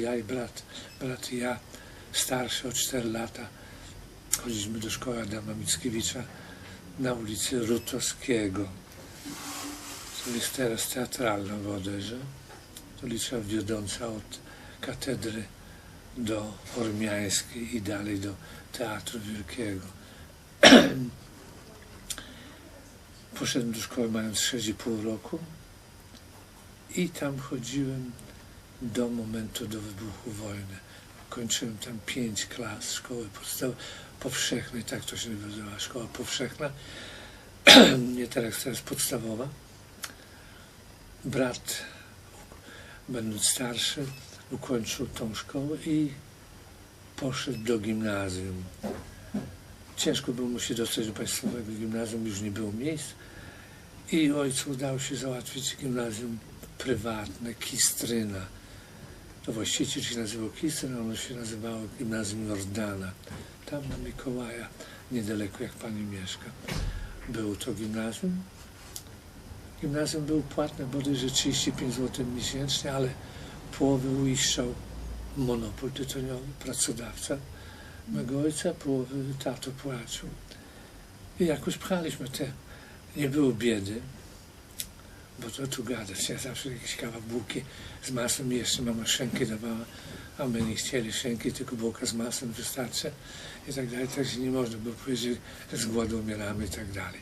Ja i brat, brat i ja, starszy o 4 lata, chodziliśmy do szkoły Adama Mickiewicza na ulicy Rutowskiego. To jest teraz teatralna Oderze. Ulica wiodąca od katedry do Ormiańskiej i dalej do Teatru Wielkiego. Poszedłem do szkoły mając 6,5 roku i tam chodziłem do momentu do wybuchu wojny. Kończyłem tam pięć klas szkoły podstawowej, powszechnej, tak to się nazywała, szkoła powszechna. Nie teraz, teraz podstawowa. Brat, będąc starszy, ukończył tą szkołę i poszedł do gimnazjum. Ciężko było mu się dostać do państwowego gimnazjum, już nie było miejsc. I ojcu udało się załatwić gimnazjum prywatne, Kistryna. To właściciel się nazywał Kistryn, a ono się nazywało Gimnazjum Jordana. Tam na Mikołaja, niedaleko jak pani mieszka. Było to gimnazjum. Gimnazjum było płatne bodajże 35 zł miesięcznie, ale połowę uiszczał monopol tytoniowy, pracodawca mego ojca, połowę tato płacił. I jakoś pchaliśmy te, nie było biedy, bo to tu gadać, ja zawsze jakieś kawał bułki z masłem jeszcze mama szynki dawała, a my nie chcieli szynki, tylko bułka z masłem wystarczy i tak dalej, także nie można było powiedzieć, że z głodu umieramy i tak dalej.